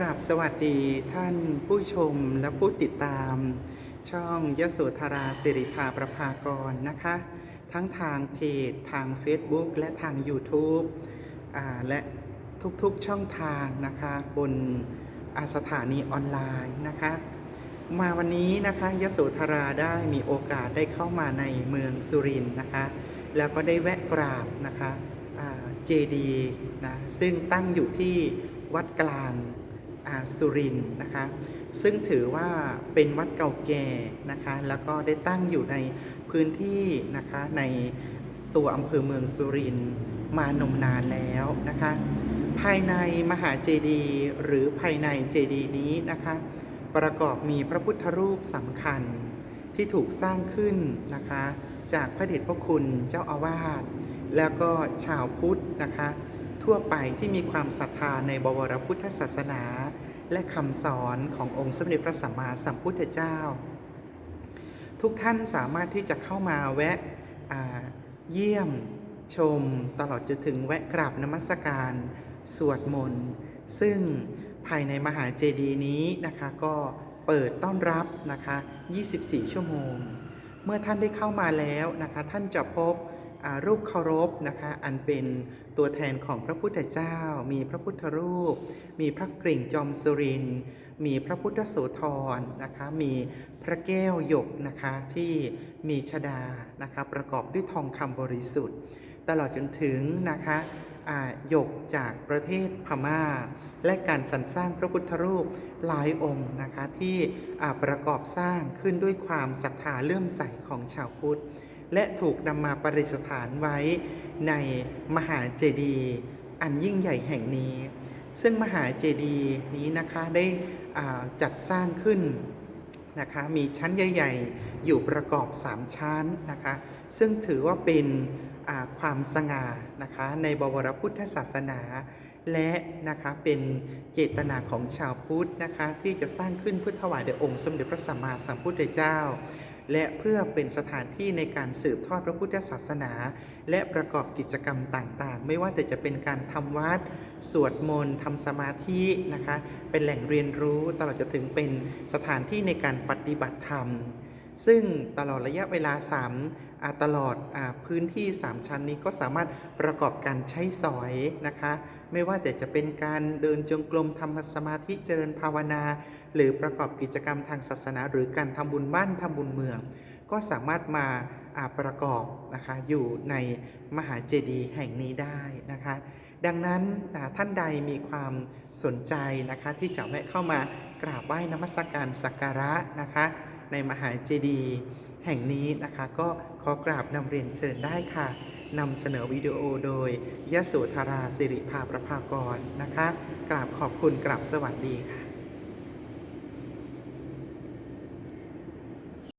กราบสวัสดีท่านผู้ชมและผู้ติดตาม ช่องยโสธราสิริภาประภากรนะคะ ทั้งทางเพจทาง Facebook และทาง YouTube และทุกๆช่องทางนะคะ บนอาสถานีออนไลน์นะคะ มาวันนี้นะคะยโสธราได้มีโอกาสได้เข้ามาในเมืองสุรินทร์นะคะ แล้วก็ได้แวะกราบนะคะเจดีนะซึ่งตั้งอยู่ที่วัดกลาง สุรินนะคะ ซึ่งถือว่าเป็นวัดเก่าแก่นะคะ แล้วก็ได้ตั้งอยู่ในพื้นที่นะคะในตัวอำเภอเมืองสุรินมานมนานแล้วนะคะ ภายในมหาเจดีย์หรือภายในเจดีย์นี้นะคะ ประกอบมีพระพุทธรูปสำคัญที่ถูกสร้างขึ้นนะคะ จากพระเดชพระคุณเจ้าอาวาสแล้วก็ชาวพุทธนะคะ ทั่วไปที่มีความศรัทธาในบวรพุทธศาสนา และคำสอนขององค์สมเด็จพระสัมมาสัมพุทธเจ้า ทุกท่านสามารถที่จะเข้ามาแวะเยี่ยมชมตลอดจนถึงแวะกราบนมัสการ สวดมนต์ซึ่งภายในมหาเจดีย์นี้นะคะก็เปิดต้อนรับนะคะ 24 ชั่วโมง เมื่อท่านได้เข้ามาแล้วนะคะ ท่านจะพบ รูปเคารพนะคะอันเป็นตัวแทนของพระพุทธเจ้า มีพระพุทธรูป มีพระกริ่งจอมสุริน มีพระพุทธโสธรนะคะมีพระแก้วหยกนะคะที่มีชดานะคะประกอบด้วยทองคำบริสุทธิ์ ตลอดจนถึงนะคะหยกจากประเทศพม่า และการสรรสร้างพระพุทธรูปหลายองค์นะคะที่ประกอบสร้างขึ้นด้วยความศรัทธาเลื่อมใสของชาวพุทธ และถูกนำมาประดิษฐานไว้ในมหาเจดีย์อันยิ่งใหญ่แห่งนี้ ซึ่งมหาเจดีย์นี้นะคะได้จัดสร้างขึ้นนะคะมีชั้นใหญ่ ๆ อยู่ประกอบ 3 ชั้นนะคะ ซึ่งถือว่าเป็นความสง่านะคะในบวรพุทธศาสนา และนะคะเป็นเจตนาของชาวพุทธนะคะที่จะสร้างขึ้นเพื่อถวายแด่องค์สมเด็จพระสัมมาสัมพุทธเจ้า และเพื่อเป็นสถานที่ในการสืบทอดพระพุทธศาสนา และประกอบกิจกรรมต่างๆ ไม่ว่าแต่จะเป็นการทำวัด สวดมนต์ทำสมาธินะคะ เป็นแหล่งเรียนรู้ตลอดจนถึงเป็นสถานที่ในการปฏิบัติธรรม ซึ่งตลอดระยะเวลา3าตลอดอพื้นที่ 3 ชั้นนี้ก็สามารถประกอบการใช้สอยนะคะ ไม่ว่าแต่จะเป็นการเดินจงกรมทำสมาธิเจริญภาวนา หรือประกอบกิจกรรมทางศาสนา หรือการทำบุญบ้านทำบุญเมือง ก็สามารถมาประกอบนะคะอยู่ในมหาเจดีย์แห่งนี้ได้นะคะดังนั้นท่านใดมีความสนใจนะคะที่จะแวะเข้ามากราบไหว้นมัสการสักการะนะคะ ในมหาเจดีย์แห่งนี้นะคะ ก็ขอกราบนำเรียนเชิญได้ค่ะนำเสนอวิดีโอโดยยโสธราสิริภาประภากรนะคะ กราบขอบคุณกราบสวัสดีค่ะ